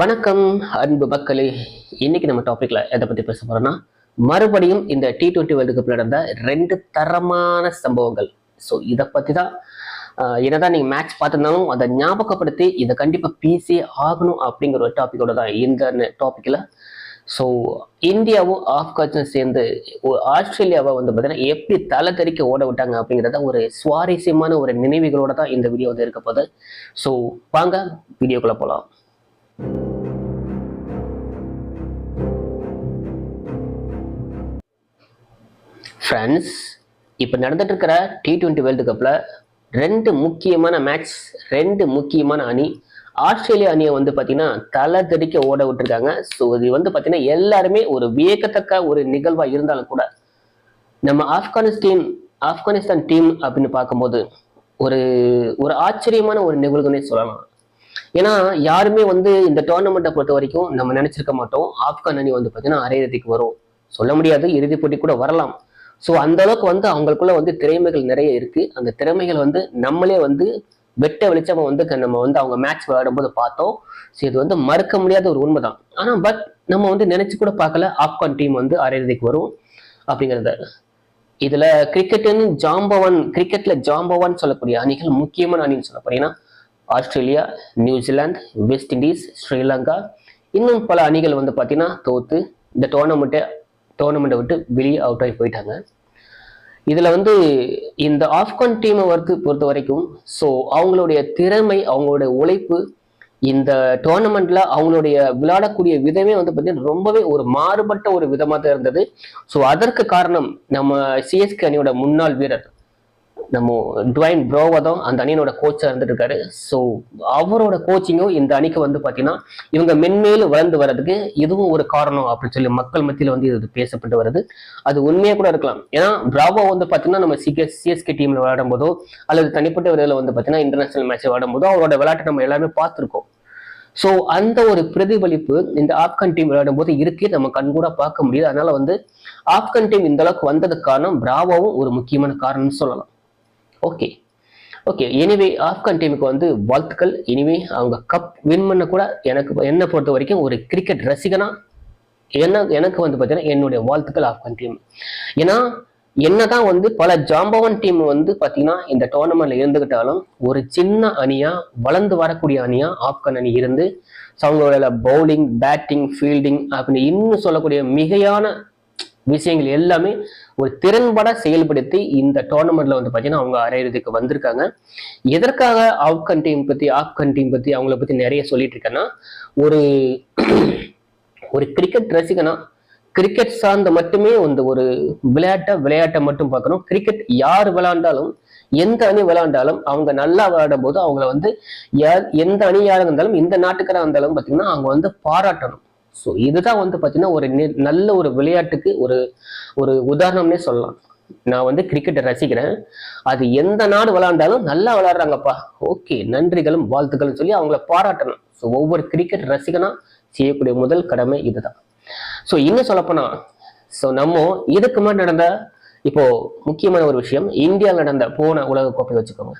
வணக்கம் அன்பு மக்களே. இன்னைக்கு நம்ம டாபிக்ல எதை பத்தி பேச போறோம்னா மறுபடியும் இந்த டி டுவெண்ட்டி வேர்ல்டு கப்ல நடந்த ரெண்டு தரமான சம்பவங்கள். ஸோ இதை பத்தி தான் என்னதான் நீங்க மேட்ச் பார்த்துருந்தாலும் அதை ஞாபகப்படுத்தி இதை கண்டிப்பா பேசி ஆகணும் அப்படிங்கிற ஒரு டாபிக்கோட தான் இந்த டாபிக்ல ஸோ இந்தியாவும் ஆப்கானிஸ்தான் சேர்ந்து ஆஸ்திரேலியாவை வந்து பார்த்தீங்கன்னா எப்படி தலை தெறிக்க ஓட விட்டாங்க அப்படிங்கிறத ஒரு சுவாரஸ்யமான ஒரு நினைவுகளோட தான் இந்த வீடியோ வந்து இருக்க போகுது. ஸோ வாங்க வீடியோக்குள்ளே போகலாம் ஃப்ரெண்ட்ஸ் இப்போ நடந்துட்டு இருக்கிற டி டுவெண்ட்டி வேர்ல்டு கப்பில் ரெண்டு முக்கியமான மேட்ச் ரெண்டு முக்கியமான அணி ஆஸ்திரேலியா அணியை வந்து பார்த்தீங்கன்னா தலை தெறிக்க ஓட விட்டுருக்காங்க. ஸோ இது வந்து பார்த்தீங்கன்னா எல்லாருமே ஒரு வியக்கத்தக்க ஒரு நிகழ்வாக இருந்தாலும் கூட நம்ம ஆப்கானிஸ்தான் ஆப்கானிஸ்தான் டீம் அப்படின்னு பார்க்கும்போது ஒரு ஒரு ஆச்சரியமான ஒரு நிகழ்வுன்னே சொல்லலாம். ஏன்னா யாருமே வந்து இந்த டோர்னமெண்ட்டை பொறுத்த வரைக்கும் நம்ம நினைச்சிருக்க மாட்டோம். ஆப்கான் அணி வந்து பார்த்தீங்கன்னா அரையிறுதிக்கு வரும். சொல்ல முடியாது இறுதிப் போட்டி கூட வரலாம். ஸோ அந்த அளவுக்கு வந்து அவங்களுக்குள்ள வந்து திறமைகள் நிறைய இருக்கு. அந்த திறமைகள் வந்து நம்மளே வந்து வெட்ட வெளிச்சமாக வந்து க- நம்ம வந்து அவங்க மேட்ச் விளையாடும்போது பார்த்தோம். ஸோ இது வந்து மறுக்க முடியாத ஒரு உண்மை தான் ஆனால் பட் நம்ம வந்து நினைச்சு கூட பார்க்கல ஆப்கான் டீம் வந்து அரையிறுதிக்கு வரும் அப்படிங்கிறத. இதுல கிரிக்கெட்டுன்னு ஜாம்பவான் கிரிக்கெட்ல ஜாம்பவான் சொல்லக்கூடிய அணிகள் முக்கியமான அணின்னு சொல்ல Australia New Zealand West Indies Sri Lanka. இன்னும் பல அணிகள் வந்து பார்த்தீங்கன்னா தோத்து இந்த டோர்னமெண்ட்டை டோர்னமெண்ட்டை விட்டு வெளியே அவுட் ஆகி போயிட்டாங்க. இதில் வந்து இந்த ஆப்கான் டீமை வந்து பொறுத்த வரைக்கும் ஸோ அவங்களுடைய திறமை அவங்களுடைய உழைப்பு இந்த டோர்னமெண்ட்ல அவங்களுடைய விளையாடக்கூடிய விதமே வந்து பார்த்தீங்கன்னா ரொம்பவே ஒரு மாறுபட்ட ஒரு விதமாக தான் இருந்தது. ஸோ அதற்கு காரணம் நம்ம சிஎஸ்கே அணியோட முன்னாள் வீரர். நம்ம டுவைன் ப்ரோவா தான் அந்த அணியினோட கோச்சாக இருந்துட்டு இருக்காரு ஸோ அவரோட கோச்சிங்கும் இந்த அணிக்கு வந்து பார்த்தீங்கன்னா இவங்க மென்மேலும் வளர்ந்து வர்றதுக்கு இதுவும் ஒரு காரணம் அப்படின்னு சொல்லி மக்கள் மத்தியில் வந்து இது பேசப்பட்டு வருது. அது உண்மையாக கூட இருக்கலாம். ஏன்னா பிராவோ வந்து பார்த்தீங்கன்னா நம்ம சிகே சிஎஸ்கே டீமில் விளையாடும் போதோ அல்லது தனிப்பட்ட விரைவில் வந்து பார்த்தீங்கன்னா இன்டர்நேஷனல் மேட்ச் விளையாடும் போதோ அவரோட விளையாட்டை நம்ம எல்லாமே பார்த்துருக்கோம். ஸோ அந்த ஒரு பிரதிபலிப்பு இந்த ஆப்கான் டீம் விளையாடும் போது இருக்கு நம்ம கண்கூட பார்க்க முடியுது. அதனால வந்து ஆப்கான் டீம் இந்த அளவுக்கு வந்ததுக்கு காரணம் பிராவோவும் ஒரு முக்கியமான காரணம்னு சொல்லலாம். ஓகே ஓகே எனிவே ஆப்கான் டீமுக்கு வந்து வாழ்த்துக்கள். எனிவே அவங்க கப் வின் பண்ண கூட எனக்கு என்னை பொறுத்த வரைக்கும் ஒரு கிரிக்கெட் ரசிகனா என்ன எனக்கு வந்து பார்த்தீங்கன்னா என்னுடைய வாழ்த்துக்கள் ஆப்கான் டீம் ஏன்னா என்னதான் வந்து பல ஜாம்பவன் டீம் வந்து பார்த்தீங்கன்னா இந்த டோர்னமெண்ட்ல இருந்துகிட்டாலும் ஒரு சின்ன அணியா வளர்ந்து வரக்கூடிய அணியா ஆப்கான் அணி இருந்து அவங்களோட பவுலிங் பேட்டிங் ஃபீல்டிங் அப்படின்னு இன்னும் சொல்லக்கூடிய மிகையான விஷயங்கள் எல்லாமே ஒரு திறன்பட செயல்படுத்தி இந்த டோர்னமெண்ட்ல வந்து பார்த்தீங்கன்னா அவங்க அரையிறதுக்கு வந்திருக்காங்க. எதற்காக ஆப்கன் டீம் பத்தி ஆப்கன் டீம் பத்தி அவங்கள பத்தி நிறைய சொல்லிட்டு இருக்கேன்னா ஒரு ஒரு கிரிக்கெட் ரசிகனா கிரிக்கெட் சார்ந்த மட்டுமே வந்து ஒரு விளையாட்டை விளையாட்டை மட்டும் பார்க்கணும். கிரிக்கெட் யார் விளையாண்டாலும் எந்த அணி விளையாண்டாலும் அவங்க நல்லா விளையாடும் போது அவங்கள வந்து யார் எந்த அணி யாராக இருந்தாலும் இந்த நாட்டுக்காராக இருந்தாலும் பார்த்தீங்கன்னா அவங்க வந்து பாராட்டணும். ஸோ இதுதான் வந்து பார்த்தீங்கன்னா ஒரு நல்ல ஒரு விளையாட்டுக்கு ஒரு ஒரு உதாரணம்னே சொல்லலாம். நான் வந்து கிரிக்கெட்டை ரசிக்கிறேன். அது எந்த நாடு விளையாண்டாலும் நல்லா விளையாடுறாங்கப்பா. ஓகே நன்றிகளும் வாழ்த்துக்களும் சொல்லி அவங்கள பாராட்டணும். ஸோ ஒவ்வொரு கிரிக்கெட் ரசிகனா செய்யக்கூடிய முதல் கடமை இதுதான். ஸோ இன்னும் சொல்லப்போனா ஸோ நம்ம இதுக்கு முன்னாடி நடந்த இப்போ முக்கியமான ஒரு விஷயம் இந்தியாவில் நடந்த போன உலகக்கோப்பை வச்சுக்கோங்க.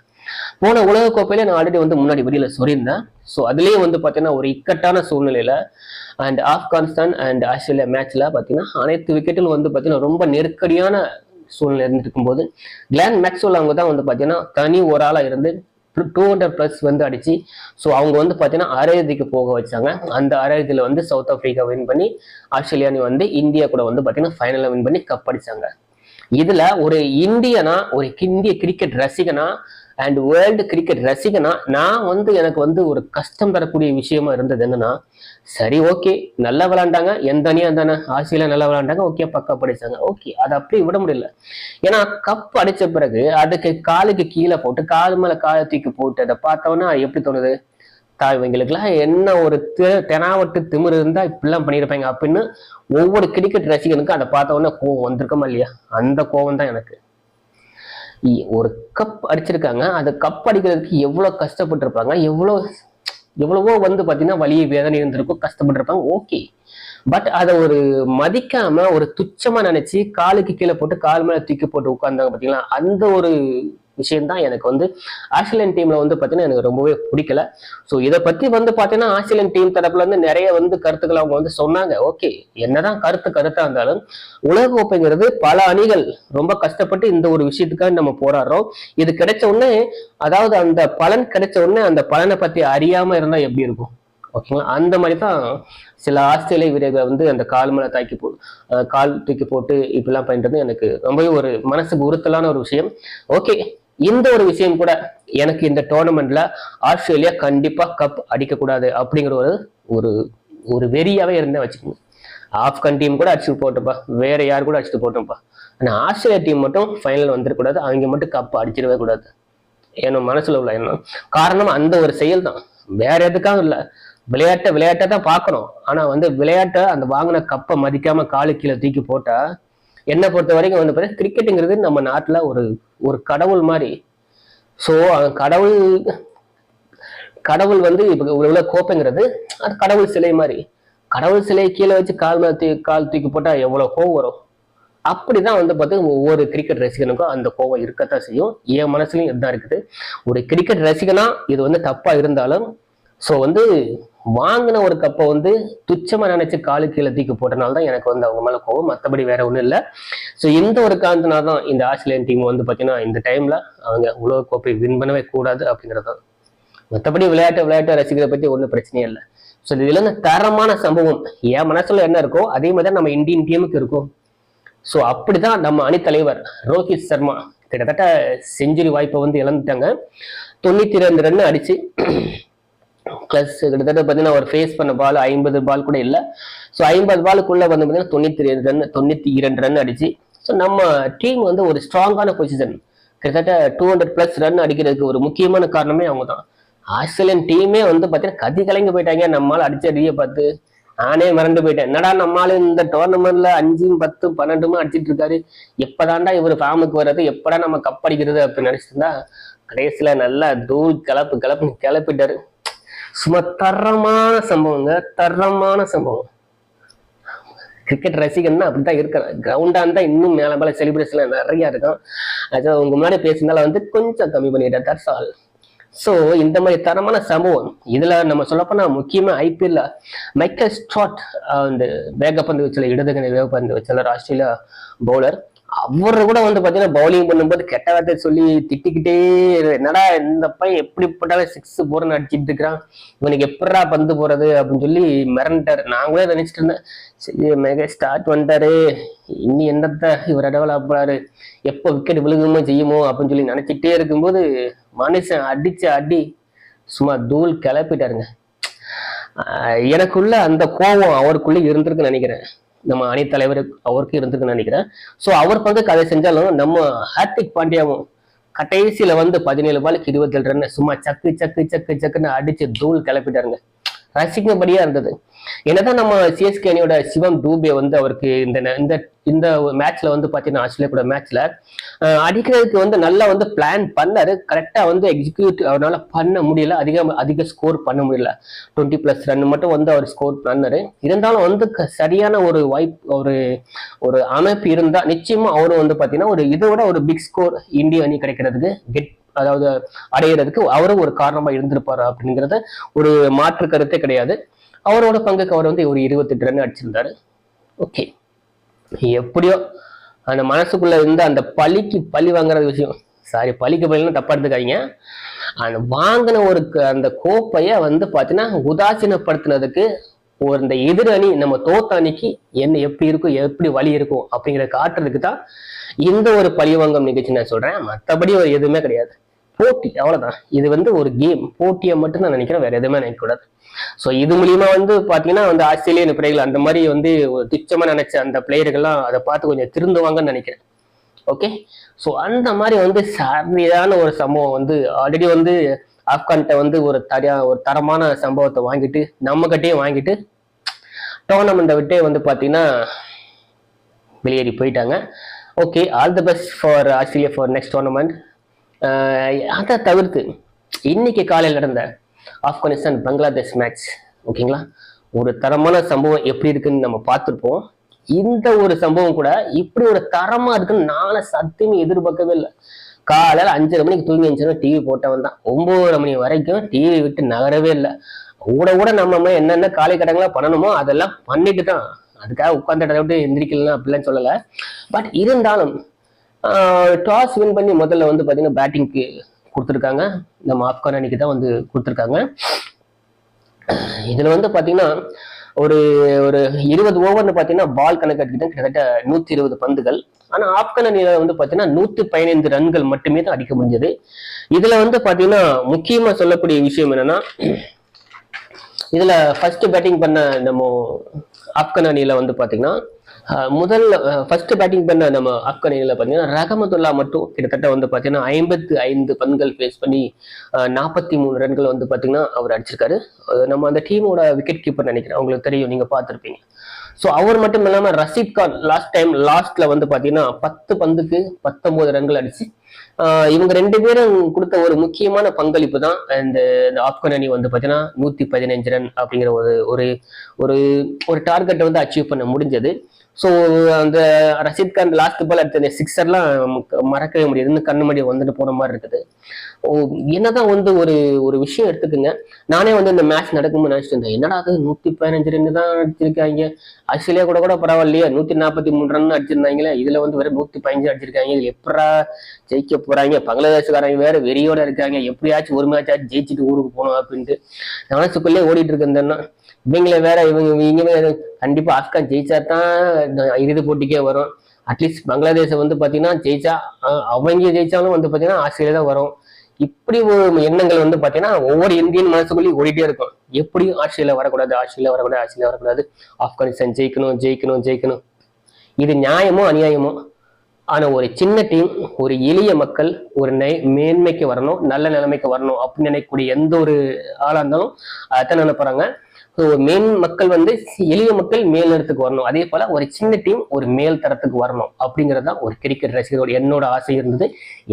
போன உலகக்கோப்பையில நான் ஆல்ரெடி வந்து முன்னாடி வெளியில சொல்லியிருந்தேன். ஸோ அதுலேயே வந்து பார்த்தீங்கன்னா ஒரு இக்கட்டான சூழ்நிலையில அண்ட் ஆப்கானிஸ்தான் அண்ட் ஆஸ்திரேலியா மேட்ச்ல பார்த்தீங்கன்னா அனைத்து விக்கெட்டிலும் வந்து பார்த்தீங்கன்னா ரொம்ப நெருக்கடியான சூழ்நிலை இருந்துட்டு இருக்கும்போது கிளான் மேக்ஸ்வெல் அவங்க தான் வந்து பார்த்தீங்கன்னா தனி ஒரு ஆளாக இருந்து டூ ஹண்ட்ரட் ப்ளஸ் வந்து அடிச்சு ஸோ அவங்க வந்து பார்த்தீங்கன்னா அரையிறுதிக்கு போக வச்சாங்க. அந்த அரையிறுதியில் வந்து சவுத் ஆஃப்ரிக்கா வின் பண்ணி ஆஸ்திரேலியானி வந்து இந்தியா கூட வந்து பார்த்தீங்கன்னா ஃபைனலில் வின் பண்ணி கப் அடிச்சாங்க இதில் ஒரு இந்தியனா ஒரு இந்திய கிரிக்கெட் ரசிகனா அண்ட் வேர்ல்டு கிரிக்கெட் ரசிகனா நான் வந்து எனக்கு வந்து ஒரு கஷ்டம் தரக்கூடிய விஷயமா இருந்தது என்னன்னா சரி ஓகே நல்லா விளாண்டாங்க. எந்த அணியாக இருந்தானே ஆசியில் நல்லா விளாண்டாங்க. ஓகே பக்கா படிச்சாங்க. ஓகே அதை அப்படியே விட முடியல. ஏன்னா கப் அடித்த பிறகு அதுக்கு காலுக்கு கீழே போட்டு கால் மேலே காலை தூக்கி போட்டு அதை பார்த்தோன்னா எப்படி தோணுது? தாய் இவங்களுக்குலாம் என்ன ஒரு தெ- தெனாவட்டு திமிரு இருந்தா இப்படிலாம் பண்ணியிருப்பாங்க. அப்படின்னு ஒவ்வொரு கிரிக்கெட் ரசிகனுக்கும் அதை பார்த்த உடனே கோவம் வந்திருக்குமா இல்லையா? அந்த கோவம் தான் எனக்கு. ஒரு கப் அடிச்சிருக்காங்க. அந்த கப் அடிக்கிறதுக்கு எவ்வளவு கஷ்டப்பட்டிருப்பாங்க? எவ்வளோ எவ்வளவோ வந்து பார்த்தீங்கன்னா வலி வேதனை இருந்திருக்கும் கஷ்டப்பட்டிருப்பாங்க. ஓகே. பட் அதை ஒரு மதிக்காம ஒரு துச்சமா நினைச்சு காலுக்கு கீழே போட்டு கால் மேல தூக்கி போட்டு உட்கார்ந்தாங்க பாத்தீங்களா அந்த ஒரு விஷயம் தான் எனக்கு வந்து ஆஸ்திரேலியன் டீம்ல வந்து பார்த்தீங்கன்னா எனக்கு ரொம்பவே பிடிக்கல. ஸோ இதை பத்தி வந்து பார்த்தீங்கன்னா ஆஸ்திரேலியன் டீம் தரப்புல இருந்து நிறைய வந்து கருத்துக்கள் அவங்க வந்து சொன்னாங்க. ஓகே என்னதான் கருத்து கருத்தா இருந்தாலும் உலகக்கோப்பைங்கிறது பல அணிகள் ரொம்ப கஷ்டப்பட்டு இந்த ஒரு விஷயத்துக்காக நம்ம போராடுறோம். இது கிடைச்ச உடனே அதாவது அந்த பலன் கிடைச்ச உடனே அந்த பலனை பத்தி அறியாம இருந்தா எப்படி இருக்கும்? ஓகேங்களா அந்த மாதிரி தான் சில ஆஸ்திரேலிய வீரர்களை வந்து அந்த கால் மேலே தாக்கி போ கால் தூக்கி போட்டு இப்படிலாம் பண்ணுறது எனக்கு ரொம்பவே ஒரு மனசுக்கு உறுத்தலான ஒரு விஷயம். ஓகே இந்த ஒரு விஷயம் கூட எனக்கு இந்த டோர்னமெண்ட்ல ஆஸ்திரேலியா கண்டிப்பா கப் அடிக்கக்கூடாது அப்படிங்கிற ஒரு ஒரு ஒரு வெறியாவே இருந்தேன் வச்சுக்கோங்க. ஆப்கான் டீம் கூட அடிச்சுட்டு போட்டோம்ப்பா வேற யார் கூட அடிச்சுட்டு போட்டோம்ப்பா ஆனா ஆஸ்திரேலியா டீம் மட்டும் ஃபைனல் வந்துடக்கூடாது அவங்க மட்டும் கப் அடிச்சிடவே கூடாது. என் மனசுல உள்ள எண்ணம். காரணம் அந்த ஒரு செயல் தான் வேற எதுக்காக இல்ல. விளையாட்டை விளையாட்டை தான் பார்க்கணும். ஆனா வந்து விளையாட்டை அந்த வாங்கின கப்பை மதிக்காம காலு கீழே தூக்கி போட்டா என்னை பொறுத்த வரைக்கும் வந்து பார்த்தீங்கன்னா கிரிக்கெட்டுங்கிறது நம்ம நாட்டில் ஒரு ஒரு கடவுள் மாதிரி. ஸோ கடவுள் கடவுள் வந்து இப்போ உள்ள கோப்பைங்கிறது அது கடவுள் சிலை மாதிரி. கடவுள் சிலை கீழே வச்சு கால் மேலே தூக்கி கால் தூக்கி போட்டால் எவ்வளோ கோவம் வரும்? அப்படிதான் வந்து பார்த்தீங்கன்னா ஒவ்வொரு கிரிக்கெட் ரசிகனுக்கும் அந்த கோவம் இருக்கத்தான் செய்யும். என் மனசுலையும் இதுதான் இருக்குது. ஒரு கிரிக்கெட் ரசிகனா இது வந்து தப்பா இருந்தாலும் ஸோ வந்து வாங்கின ஒரு கப்பை வந்து துச்சமாக நினைச்சு காலு கீழே தூக்கி போட்டனால தான் எனக்கு வந்து அவங்க மேலே கோவம் மற்றபடி வேற ஒன்றும் இல்லை. ஸோ இந்த ஒரு காரணத்தினால தான் இந்த ஆஸ்திரேலியன் டீம் வந்து பார்த்தீங்கன்னா இந்த டைம்ல அவங்க உலக கோப்பை வின் பண்ணவே கூடாது அப்படிங்கிறது தான். மற்றபடி விளையாட்டு விளையாட்டு ரசிக்கிறத பற்றி ஒன்றும் பிரச்சனையே இல்லை. ஸோ இதுல இருந்து தரமான சம்பவம் என் மனசுல என்ன இருக்கோ அதே மாதிரி தான் நம்ம இந்தியன் டீமுக்கு இருக்கும். ஸோ அப்படிதான் நம்ம அணித்தலைவர் ரோஹித் சர்மா கிட்டத்தட்ட செஞ்சுரி வாய்ப்பை வந்து இழந்துட்டாங்க. தொண்ணூத்தி ரெண்டு ரன் அடிச்சு பிளஸ் கிட்டத்தட்ட பார்த்தீங்கன்னா ஒரு ஃபேஸ் பண்ண பால் ஐம்பது பால் கூட இல்லை. ஸோ ஐம்பது பாலுக்குள்ள வந்து பார்த்தீங்கன்னா தொண்ணூற்றி ரெண்டு ரன் தொண்ணூற்றி இரண்டு ரன் அடிச்சு. ஸோ நம்ம டீம் வந்து ஒரு ஸ்ட்ராங்கான பொசிஷன் கிட்டத்தட்ட டூ ஹண்ட்ரட் பிளஸ் ரன் அடிக்கிறதுக்கு ஒரு முக்கியமான காரணமே அவங்க தான் ஆஸ்திரேலியன் டீமே வந்து பார்த்தீங்கன்னா கதி கலங்கி போயிட்டாங்க. நம்மளால் அடிச்ச அடியை பார்த்து நானே மறந்து போயிட்டேன். என்னடா நம்மளால இந்த டோர்னமெண்ட்ல அஞ்சும் பத்து பன்னெண்டுமே அடிச்சிட்டு இருக்காரு. எப்பதான்டா இவர் ஃபார்முக்கு வர்றது? எப்படா நம்ம கப் அடிக்கிறது அப்படின்னு நினைச்சிருந்தா கடைசியில நல்லா தூள் கிளப்பு கிளப்புன்னு கிளப்பிட்டாரு. சும்மா தரமான சம்பவங்க தரமான சம்பவம். கிரிக்கெட் ரசிகன்னா அப்படிதான் இருக்கிறேன் கிரவுண்டாக இருந்தால் இன்னும் மேலே மேலே செலிப்ரேஷன்லாம் நிறைய இருக்கும். அது உங்க முன்னாடி பேசினால வந்து கொஞ்சம் கம்மி பண்ணிட்டேன். தட்ஸ் ஆல் ஸோ இந்த மாதிரி தரமான சம்பவம் இதில் நம்ம சொல்லப்போனா முக்கியமாக ஐபிஎல்ல மைக்கேல் ஸ்டாட் அந்த வேகப்பந்து வச்சல இடதுகணை வேகப்பந்து வச்சல ஆஸ்திரேலியா பவுலர் அவர் கூட வந்து பாத்தீங்கன்னா பவுலிங் பண்ணும்போது கெட்ட வார்த்தை சொல்லி திட்டிக்கிட்டே இரு. என்னடா இந்த பையன் எப்படி போட்டாலும் சிக்ஸ் போறன்னு அடிச்சிட்டு இருக்கிறான்? இவனுக்கு எப்படா பந்து போறது அப்படின்னு சொல்லி மிரண்டாரு. நாங்களே நினைச்சிட்டு இருந்தேன். சரி மெகா ஸ்டார்ட் வந்துட்டாரு இனி என்னத்த இவர் டெவலப் போறாரு எப்போ விக்கெட் விழுகுமோ செய்யுமோ அப்படின்னு சொல்லி நினைச்சிட்டே இருக்கும்போது மனுஷன் அடிச்சு அடி சும்மா தூள் கிளப்பிட்டாருங்க. எனக்குள்ள அந்த கோபம் அவருக்குள்ள இருந்திருக்குன்னு நினைக்கிறேன். நம்ம அணித்தலைவர் அவருக்கு இருந்திருக்குன்னு நினைக்கிறேன். ஸோ அவர் பங்கு கதை செஞ்சாலும் நம்ம ஹார்திக் பாண்டியாவும் கடைசியில் வந்து பதினேழு பாலுக்கு இருபத்தேழு ரன் சும்மா சக்கு சக்கு சக்கு சக்குன்னு அடிச்சு தூள் கிளப்பிட்டாருங்க. ரசிக்கும்படியா இருந்தது. என்னதான் நம்ம சிஎஸ்கே அணியோட சிவம் டூபே வந்து அவருக்கு இந்த ந- இந்த இந்த மேட்ச்ல வந்து பாத்தீங்கன்னா ஆஸ்திரேலியா கூட மேட்ச்ல அடிக்கிறதுக்கு வந்து நல்லா வந்து பிளான் பண்ணாரு. கரெக்டா வந்து எக்ஸிக்யூட் அவரால் பண்ண முடியல. அதிக அதிக ஸ்கோர் பண்ண முடியல. டுவெண்ட்டி பிளஸ் ரன் மட்டும் வந்து அவர் ஸ்கோர் பண்ணாரு. இருந்தாலும் வந்து க- சரியான ஒரு வாய்ப்பு ஒரு ஒரு அமைப்பு இருந்தா நிச்சயமா அவரும் வந்து பாத்தீங்கன்னா ஒரு இதை விட ஒரு பிக் ஸ்கோர் இந்திய அணி கிடைக்கிறதுக்கு கெட் அதாவது அடையிறதுக்கு அவரும் ஒரு காரணமா இருந்திருப்பாரு அப்படிங்கறத ஒரு மாற்று கருத்தே கிடையாது. அவரோட பங்குக்கு அவர் வந்து ஒரு இருபத்தெட்டு ரன் அடிச்சிருந்தாரு. ஓகே. எப்படியோ அந்த மனசுக்குள்ள இருந்த அந்த பழிக்கு பழி வாங்குறது விஷயம். சாரி பழிக்கு பழின்னு தப்பா எடுத்துக்காதீங்க. அந்த வாங்கின ஒரு அந்த கோப்பைய வந்து பாத்தீங்கன்னா உதாசீனப்படுத்தினதுக்கு ஒரு இந்த எதிர் அணி நம்ம தோத்த அணிக்கு என்ன எப்படி இருக்கும் எப்படி வழி இருக்கும் அப்படிங்கிற காட்டுறதுக்கு தான் இந்த ஒரு பழிவாங்கம் நிகழ்ச்சி நான் சொல்றேன். மற்றபடி ஒரு எதுவுமே கிடையாது. போட்டி அவ்வளவுதான். இது வந்து ஒரு கேம் போட்டியை மட்டும் தான் நினைக்கிறேன் வேற எதுவுமே நினைக்கக்கூடாது ஸோ இது மூலியமா வந்து பாத்தீங்கன்னா வந்து ஆஸ்திரேலியன் பிள்ளைகள் அந்த மாதிரி வந்து ஒரு துச்சமா நினைச்ச அந்த பிளேயர்கள்லாம் அதை பார்த்து கொஞ்சம் திருந்துவாங்கன்னு நினைக்கிறேன். ஓகே ஸோ அந்த மாதிரி வந்து சரியான ஒரு சம்பவம் வந்து ஆல்ரெடி வந்து ஆப்கான்கிட்ட வந்து ஒரு தரியா ஒரு தரமான சம்பவத்தை வாங்கிட்டு நம்ம கிட்டேயும் வாங்கிட்டு டோர்னமெண்ட்டை விட்டே வந்து பார்த்தீங்கன்னா வெளியேறி போயிட்டாங்க. Okay all the best for Australia for next tournament அதை தவிர்த்து இன்னைக்கு காலையில் நடந்த ஆப்கானிஸ்தான் பங்களாதேஷ் மேட்ச் ஓகேங்களா? ஒரு தரமான சம்பவம் எப்படி இருக்குன்னு நம்ம பார்த்துருப்போம். இந்த ஒரு சம்பவம் கூட இப்படி ஒரு தரமா இருக்குன்னு நானும் சத்தியமே எதிர்பார்க்கவே இல்லை. காலையில் அஞ்சரை மணிக்கு தூங்கி அஞ்சு டிவி போட்டவன் தான். ஒன்பதரை மணி வரைக்கும் டிவி விட்டு நகரவே இல்லை. கூட கூட நம்ம என்னென்ன காலை கடங்களா பண்ணணுமோ அதெல்லாம் பண்ணிட்டு தான். அதுக்காக உட்காந்து விட்டு எந்திரிக்கலாம் அப்படிலாம் சொல்லலை. பட் இருந்தாலும் டாஸ் வின் பண்ணி முதல்ல வந்து பார்த்தீங்கன்னா பேட்டிங்க்கு கொடுத்துருக்காங்க. நம்ம ஆப்கான் அணிக்கு தான் வந்து கொடுத்துருக்காங்க. இதில் வந்து பார்த்தீங்கன்னா ஒரு ஒரு இருபது ஓவர்னு பார்த்தீங்கன்னா பால் கணக்கு கிட்டத்தட்ட நூற்றி இருபது பந்துகள். ஆனால் ஆப்கான் அணியில் வந்து பார்த்தீங்கன்னா நூற்றி பதினைந்து ரன்கள் மட்டுமே தான் அடிக்க முடிஞ்சது. இதில் வந்து பார்த்தீங்கன்னா முக்கியமாக சொல்லக்கூடிய விஷயம் என்னன்னா இதில் ஃபர்ஸ்ட் பேட்டிங் பண்ண நம்ம ஆப்கான் அணியில் வந்து பார்த்தீங்கன்னா முதல்ல முதல் ஃபர்ஸ்ட் பேட்டிங் பண்ண நம்ம ஆப்கான் அணியில் பார்த்தீங்கன்னா ரகமதுல்லா மட்டும் கிட்டத்தட்ட வந்து பார்த்தீங்கன்னா ஐம்பத்து ஐந்து பந்துகள் ஃபேஸ் பண்ணி நாற்பத்தி மூணு ரன்கள் வந்து பார்த்தீங்கன்னா அவர் அடிச்சிருக்காரு. நம்ம அந்த டீமோட விக்கெட் கீப்பர் நினைக்கிறேன். உங்களுக்கு தெரியும் நீங்கள் பார்த்துருப்பீங்க. ஸோ அவர் மட்டும் இல்லாமல் ரஷீத் கான் லாஸ்ட் டைம் லாஸ்ட்ல வந்து பார்த்தீங்கன்னா பத்து பந்துக்கு பத்தொன்பது ரன்கள் அடிச்சு இவங்க ரெண்டு பேரும் கொடுத்த ஒரு முக்கியமான பங்களிப்பு தான் இந்த இந்த ஆப்கான் அணி வந்து பார்த்தீங்கன்னா நூற்றி பதினஞ்சு ரன் அப்படிங்கிற ஒரு ஒரு ஒரு ஒரு டார்கெட்டை வந்து அச்சீவ் பண்ண முடிஞ்சது. ஸோ அந்த ரஷீத் கான் லாஸ்ட் பால் எடுத்த சிக்ஸர்லாம் மறக்கவே முடியாது. இன்னும் கண்ணு மடி வந்துட்டு போன மாதிரி இருக்குது. ஓ, என்னதான் வந்து ஒரு ஒரு விஷயம் எடுத்துக்கோங்க. நானே வந்து இந்த மேட்ச் நடக்கும்னு நினைச்சிட்டு இருந்தேன். என்னடா அது? நூற்றி பதினஞ்சு ரன் தான் அடிச்சிருக்காங்க. ஆஸ்திரேலியா கூட கூட பரவாயில்லையே. நூற்றி நாற்பத்தி மூணு ரன் அடிச்சிருந்தாங்களே. இதில் வந்து வெறும் நூற்றி பதினஞ்சு அடிச்சிருக்காங்க. இது எப்படா ஜெயிக்க போகிறாங்க பங்களாதேஷ்காரங்க வேற வெறியோட இருக்காங்க. எப்படியாச்சும் ஒரு மேட்ச் ஆச்சு ஜெயிச்சுட்டு ஊருக்கு போகணும் அப்படின்ட்டு. மனசுக்குள்ளே ஓடிட்டு இருக்கேன். இவங்களை வேற இவங்க இவங்க வேற கண்டிப்பா ஆஸ்கார் ஜெயிச்சா தான் இந்த இறுதி போட்டிக்கே வரும். அட்லீஸ்ட் பங்களாதேஷை வந்து பாத்தீங்கன்னா ஜெயிச்சா அவங்க ஜெயிச்சாலும் வந்து பார்த்தீங்கன்னா ஆஸ்திரேலியா தான் வரும். இப்படி ஒரு எண்ணங்கள் வந்து பாத்தீங்கன்னா ஒவ்வொரு இந்தியன் மனசுக்குள்ளேயும் ஓடிட்டே இருக்கும். எப்படியும் ஆஸ்திரேலியா வரக்கூடாது ஆஸ்திரேலியா வரக்கூடாது ஆஸ்திரேலியா வரக்கூடாது. ஆப்கானிஸ்தான் ஜெயிக்கணும் ஜெயிக்கணும் ஜெயிக்கணும். இது நியாயமோ அநியாயமோ? ஆனா ஒரு சின்ன டீம் ஒரு எளிய மக்கள் ஒரு நை மேன்மைக்கு வரணும் நல்ல நிலைமைக்கு வரணும் அப்படின்னு நினைக்கக்கூடிய எந்த ஒரு ஆளா இருந்தாலும் அதான் நினைப்பாங்க. ஸோ மேன் மக்கள் வந்து எளிய மக்கள் மேல் இடத்துக்கு வரணும். அதே போல ஒரு சின்ன டீம் ஒரு மேல் தரத்துக்கு வரணும் அப்படிங்கிறது தான் ஒரு கிரிக்கெட் ரசிகரோட என்னோட ஆசை இருந்தது.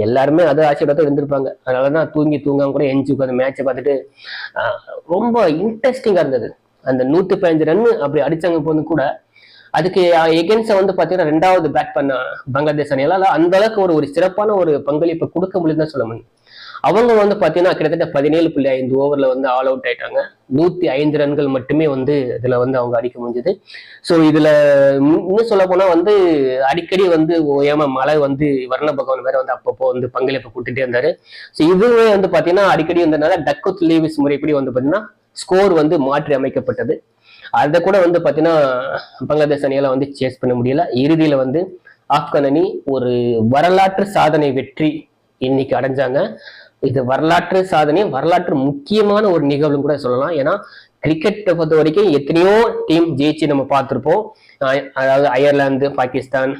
எல்லாருமே அது ஆசையோட தான் இருந்திருப்பாங்க. அதனால தான் தூங்கி தூங்காம கூட எஞ்சி உட்காந்து மேட்சை பார்த்துட்டு ரொம்ப இன்ட்ரெஸ்டிங்காக இருந்தது. அந்த நூற்றி பதினஞ்சு ரன் அப்படி அடிச்சாங்க போது கூட அதுக்கு எகென்ஸ்ட் வந்து பாத்தீங்கன்னா ரெண்டாவது பேட் பண்ண பங்களாதேஷ் அணியால அந்த அளவுக்கு ஒரு ஒரு சிறப்பான ஒரு பங்களிப்பை கொடுக்க முடியுதுன்னு சொல்ல முடியும். அவங்க வந்து பாத்தீங்கன்னா கிட்டத்தட்ட பதினேழு புள்ளி ஐந்து ஓவர்ல வந்து ஆல் அவுட் ஆயிட்டாங்க. நூத்தி ஐந்து ரன்கள் மட்டுமே வந்து இதுல வந்து அவங்க அடிக்க முடிஞ்சது. ஸோ இதுல இன்னும் சொல்ல போனா வந்து அடிக்கடி வந்து ஓயாம மழை வந்து வர்ண பகவான் வேற வந்து அப்பப்போ வந்து பங்களிப்பு கொடுத்துட்டே இருந்தாரு. ஸோ இதுவே வந்து பாத்தீங்கன்னா அடிக்கடி வந்ததுனால டக்குத் லீவிஸ் முறைப்படி வந்து பாத்தீங்கன்னா ஸ்கோர் வந்து மாற்றி அமைக்கப்பட்டது. அதை கூட வந்து பார்த்தீங்கன்னா பங்களாதேஷ் அணியால் வந்து சேஸ் பண்ண முடியல. இறுதியில் வந்து ஆப்கான் அணி ஒரு வரலாற்று சாதனை வெற்றி இன்னைக்கு அடைஞ்சாங்க. இது வரலாற்று சாதனை வரலாற்று முக்கியமான ஒரு நிகழ்வுன்னு கூட சொல்லலாம். ஏன்னா கிரிக்கெட்டை பொறுத்த வரைக்கும் எத்தனையோ டீம் ஜெயிச்சு நம்ம பார்த்துருப்போம். அதாவது அயர்லாந்து பாகிஸ்தான்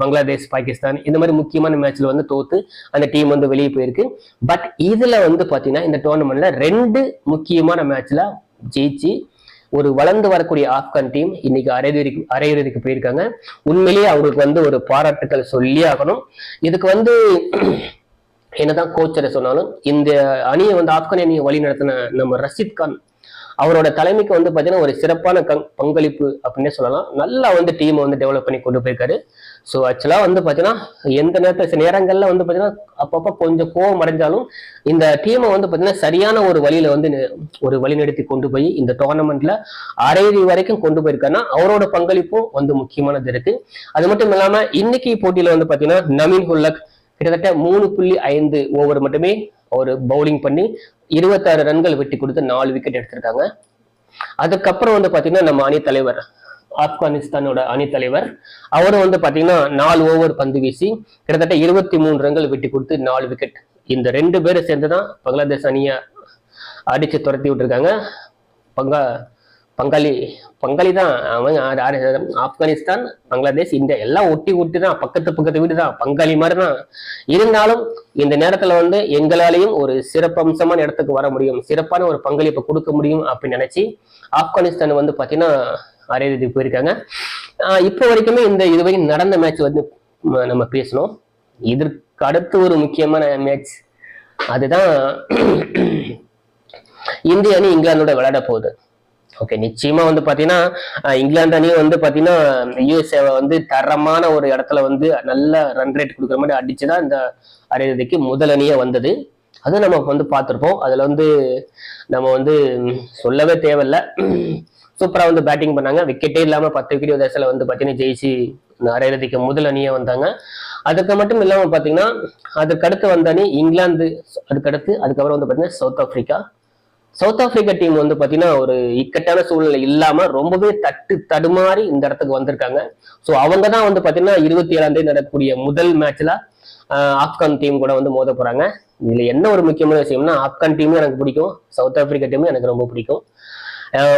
பங்களாதேஷ் பாகிஸ்தான் இந்த மாதிரி முக்கியமான மேட்ச்ல வந்து தோத்து அந்த டீம் வந்து வெளியே போயிருக்கு. பட் இதுல வந்து பாத்தீங்கன்னா இந்த டோர்னமெண்ட்ல ரெண்டு முக்கியமான மேட்ச்ல ஜெயிச்சு ஒரு வளர்ந்து வரக்கூடிய ஆப்கான் டீம் இன்னைக்கு அரையிறுதிக்கு அரையிறுதிக்கு போயிருக்காங்க. உண்மையிலேயே அவங்களுக்கு வந்து ஒரு பாராட்டுக்கள் சொல்லி ஆகணும். இதுக்கு வந்து என்னதான் கோச்சரை சொன்னாலும் இந்த அணியை வந்து ஆப்கான் அணியை வழி நடத்தின நம்ம ரஷீத் கான் அவரோட தலைமைக்கு வந்து பார்த்தீங்கன்னா ஒரு சிறப்பான கங் பங்களிப்பு அப்படின்னே சொல்லலாம். நல்லா வந்து டீமை வந்து டெவலப் பண்ணி கொண்டு போயிருக்காரு. ஸோ ஆக்சுவலாக வந்து பார்த்தீங்கன்னா எந்த நேரத்தில் சில நேரங்களில் வந்து பார்த்தீங்கன்னா அப்பப்போ கொஞ்சம் கோவம் அடைஞ்சாலும் இந்த டீமை வந்து பார்த்தீங்கன்னா சரியான ஒரு வழியில் வந்து ஒரு வழிநடத்தி கொண்டு போய் இந்த டோர்னமெண்ட்டில் அரையிறுதி வரைக்கும் கொண்டு போயிருக்காருன்னா அவரோட பங்களிப்பும் வந்து முக்கியமானது இருக்கு. அது மட்டும் இல்லாமல் இன்னைக்கு போட்டியில் வந்து பார்த்தீங்கன்னா நவீன் ஹுல்லக் கிட்டத்தட்ட மூணு புள்ளி ஐந்து ஓவர் மட்டுமே அவர் பவுலிங் பண்ணி இருபத்தாறு ரன்கள் வெட்டி கொடுத்து நாலு விக்கெட் எடுத்திருக்காங்க. அதுக்கப்புறம் வந்து பாத்தீங்கன்னா நம்ம அணி தலைவர் ஆப்கானிஸ்தானோட அணி தலைவர். அவரும் வந்து பாத்தீங்கன்னா நாலு ஓவர் பந்து வீசி கிட்டத்தட்ட இருபத்தி மூணு ரன்கள் வெட்டி கொடுத்து நாலு விக்கெட் இந்த ரெண்டு பேரும் சேர்ந்து தான் பங்களாதேஷ் அணியை அடிச்சு துரத்தி விட்டுருக்காங்க. பங்கா பங்காளி பங்காளி தான் அவங்க ஆப்கானிஸ்தான் பங்களாதேஷ் இந்தியா எல்லாம் ஒட்டி ஒட்டி தான் பக்கத்து பக்கத்து வீடு தான் பங்காளி மாதிரி தான். இருந்தாலும் இந்த நேரத்தில் வந்து எங்களாலையும் ஒரு சிறப்பம்சமான இடத்துக்கு வர முடியும். சிறப்பான ஒரு பங்களிப்பை கொடுக்க முடியும் அப்படின்னு நினைச்சு ஆப்கானிஸ்தான் வந்து பார்த்தீங்கன்னா அரையிறுதி போயிருக்காங்க. இப்போ வரைக்குமே இந்த இதுவரைக்கும் நடந்த மேட்ச் வந்து நம்ம பேசணும். இதற்கு அடுத்து ஒரு முக்கியமான மேட்ச் அதுதான் இந்திய அணி இங்கிலாந்தோட விளையாட போகுது. ஓகே நிச்சயமா வந்து பாத்தீங்கன்னா இங்கிலாந்து அணியும் வந்து பாத்தீங்கன்னா யூஎஸ்ஏ வந்து தரமான ஒரு இடத்துல வந்து நல்ல ரன் ரேட் கொடுக்குற மாதிரி அடிச்சுதான் இந்த அரையிறுதிக்கு முதல் அணியே வந்தது. அது நம்ம வந்து பார்த்துருப்போம். அதுல வந்து நம்ம வந்து சொல்லவே தேவையில்ல. சூப்பரா வந்து பேட்டிங் பண்ணாங்க. விக்கெட்டே இல்லாம பத்து விக்கெட் விதத்தில் வந்து பாத்தீங்கன்னா ஜெயிச்சு அரையிறுதிக்கு முதல் அணியே வந்தாங்க. அதுக்கு மட்டும் இல்லாம பாத்தீங்கன்னா அதுக்கடுத்து வந்த அணி இங்கிலாந்து அதுக்கடுத்து அதுக்கப்புறம் வந்து பாத்தீங்கன்னா South Africa South Africa team வந்து பாத்தீங்கன்னா ஒரு இக்கட்டான சூழ்நிலை இல்லாம ரொம்பவே தட்டு தடுமாறி இந்த இடத்துக்கு வந்திருக்காங்க. ஸோ அவங்க தான் வந்து பாத்தீங்கன்னா இருபத்தி ஏழாம் தேதி நடக்கக்கூடிய முதல் மேட்ச்ல ஆப்கான் டீம் கூட வந்து மோத போறாங்க. இதுல என்ன ஒரு முக்கியமான விஷயம்னா ஆப்கான் டீமும் எனக்கு பிடிக்கும். சவுத் ஆப்பிரிக்கா டீமும் எனக்கு ரொம்ப பிடிக்கும்.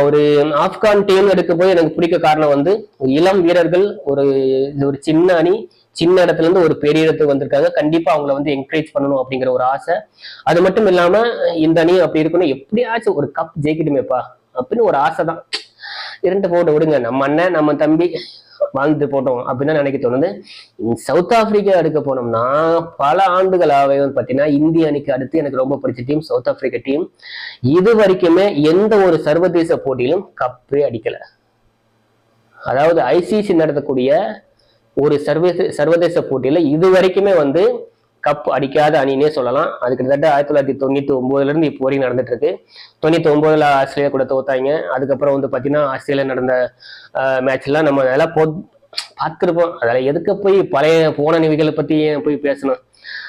ஒரு ஆப்கான் டீம் எடுக்க போய் எனக்கு பிடிக்க காரணம் வந்து இளம் வீரர்கள் ஒரு இது ஒரு சின்ன அணி சின்ன இடத்துல இருந்து ஒரு பெரிய இடத்துக்கு வந்திருக்காங்க. கண்டிப்பா அவங்கள வந்து என்கரேஜ் பண்ணணும் அப்படிங்கிற ஒரு ஆசை. அது மட்டும் இல்லாம இந்த அணி அப்படி இருக்கணும் எப்படியாச்சும் ஒரு கப் ஜெயிக்கட்டுமேப்பா அப்படின்னு ஒரு ஆசை தான் இரண்டு போட்டு விடுங்க. நம்ம அண்ணன் நம்ம தம்பி வாழ்ந்து போட்டோம் அப்படின்னு நினைக்க தோணுது. சவுத் ஆப்பிரிக்கா எடுக்க போனோம்னா பல ஆண்டுகளாகவே வந்து பார்த்தீங்கன்னா இந்திய அணிக்கு அடுத்து எனக்கு ரொம்ப பிடிச்ச டீம் சவுத் ஆப்பிரிக்கா டீம் இது வரைக்குமே எந்த ஒரு சர்வதேச போட்டியிலும் கப்பே அடிக்கல. அதாவது ஐசிசி நடத்தக்கூடிய ஒரு சர்வதேச சர்வதேச போட்டியில இது வரைக்குமே வந்து கப் அடிக்காத அணினே சொல்லலாம். அது கிட்டத்தட்ட ஆயிரத்தி தொள்ளாயிரத்தி தொண்ணூத்தி ஒன்பதுல இருந்து இப்போ வரைக்கும் நடந்துட்டு இருக்கு தொண்ணூத்தி ஒன்பதுல ஆஸ்திரேலியா கூட தோத்தாங்க. அதுக்கப்புறம் வந்து பாத்தீங்கன்னா ஆஸ்திரேலியா நடந்த மேட்ச்லாம் நம்ம அதெல்லாம் போ பார்த்துருப்போம். அதில் எதுக்கு போய் பழைய போன நிகழ்வுகளை பத்தி ஏன் போய் பேசணும்?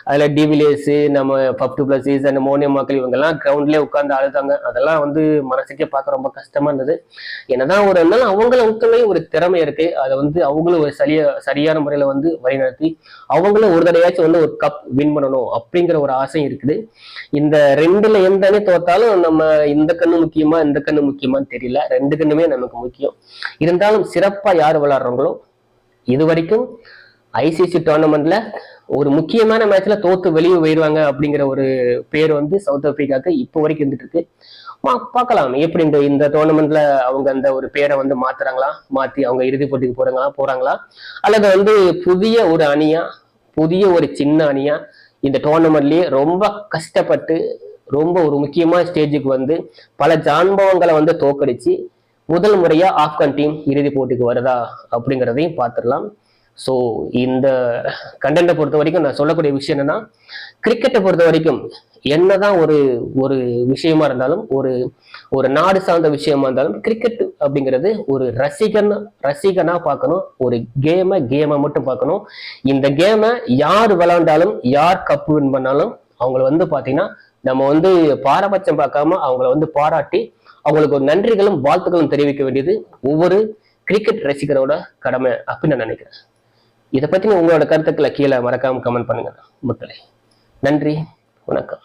அதில் டிவிலியர்ஸ் நம்ம பப்டு ப்ளஸ் அந்த மோனிய மக்கள் இவங்கெல்லாம் கிரவுண்ட்லேயே உட்காந்து அழுதாங்க. அதெல்லாம் வந்து மனசுக்கே பார்க்க ரொம்ப கஷ்டமா இருந்தது. என்னதான் ஒரு இருந்தாலும் அவங்களுக்குள்ளேயும் ஒரு திறமை இருக்கு. அதை வந்து அவங்களும் ஒரு சரியா சரியான முறையில வந்து வழிநடத்தி அவங்களும் ஒரு தடையாச்சும் வந்து ஒரு கப் வின் பண்ணணும் அப்படிங்கிற ஒரு ஆசையும் இருக்குது. இந்த ரெண்டுல எந்த தோத்தாலும் நம்ம இந்த கண்ணு முக்கியமா இந்த கண்ணு முக்கியமான்னு தெரியல. ரெண்டு கண்ணுமே நமக்கு முக்கியம். இருந்தாலும் சிறப்பாக யார் விளையாடுறாங்களோ இது வரைக்கும் ஐசிசி டோர்னமெண்ட்ல ஒரு முக்கியமான மேட்ச்ல தோத்து வெளியே போயிடுவாங்க அப்படிங்கிற ஒரு பேர் வந்து சவுத் ஆப்பிரிக்காவுக்கு இப்போ வரைக்கும் இருந்துட்டு இருக்கு. மா- பார்க்கலாம். எப்படி இந்த இந்த டோர்னமெண்ட்ல அவங்க அந்த ஒரு பேரை வந்து மாத்துறாங்களா? மாத்தி அவங்க இறுதிப் போட்டிக்கு போறாங்களா? போறாங்களா? அல்லது வந்து புதிய ஒரு அணியா புதிய ஒரு சின்ன அணியா இந்த டோர்னமெண்ட்லயே ரொம்ப கஷ்டப்பட்டு ரொம்ப ஒரு முக்கியமான ஸ்டேஜுக்கு வந்து பல ஜான்பவங்களை வந்து தோக்கடிச்சு முதல் முறையா ஆப்கான் டீம் இறுதிப் போட்டிக்கு வருதா அப்படிங்கிறதையும் பார்த்துடலாம். ஸோ இந்த கண்டென்ட்டை பொறுத்த வரைக்கும் நான் சொல்லக்கூடிய விஷயம் என்னன்னா கிரிக்கெட்டை பொறுத்த வரைக்கும் என்னதான் ஒரு ஒரு விஷயமா இருந்தாலும் ஒரு ஒரு நாடு சார்ந்த விஷயமா இருந்தாலும் கிரிக்கெட் அப்படிங்கிறது ஒரு ரசிகன் ரசிகனா பார்க்கணும். ஒரு கேமை கேமை மட்டும் பார்க்கணும். இந்த கேமை யார் விளையாண்டாலும் யார் கப்பு வின் பண்ணாலும் அவங்கள வந்து பார்த்தீங்கன்னா நம்ம வந்து பாரபட்சம் பார்க்காம அவங்கள வந்து பாராட்டி அவங்களுக்கு ஒரு நன்றிகளும் வாழ்த்துக்களும் தெரிவிக்க வேண்டியது ஒவ்வொரு கிரிக்கெட் ரசிகரோட கடமை அப்படின்னு நான் நினைக்கிறேன். இதை பற்றின உங்களோட கருத்துக்களை கீழே மறக்காமல் கமெண்ட் பண்ணுங்கள் மக்களே. நன்றி வணக்கம்.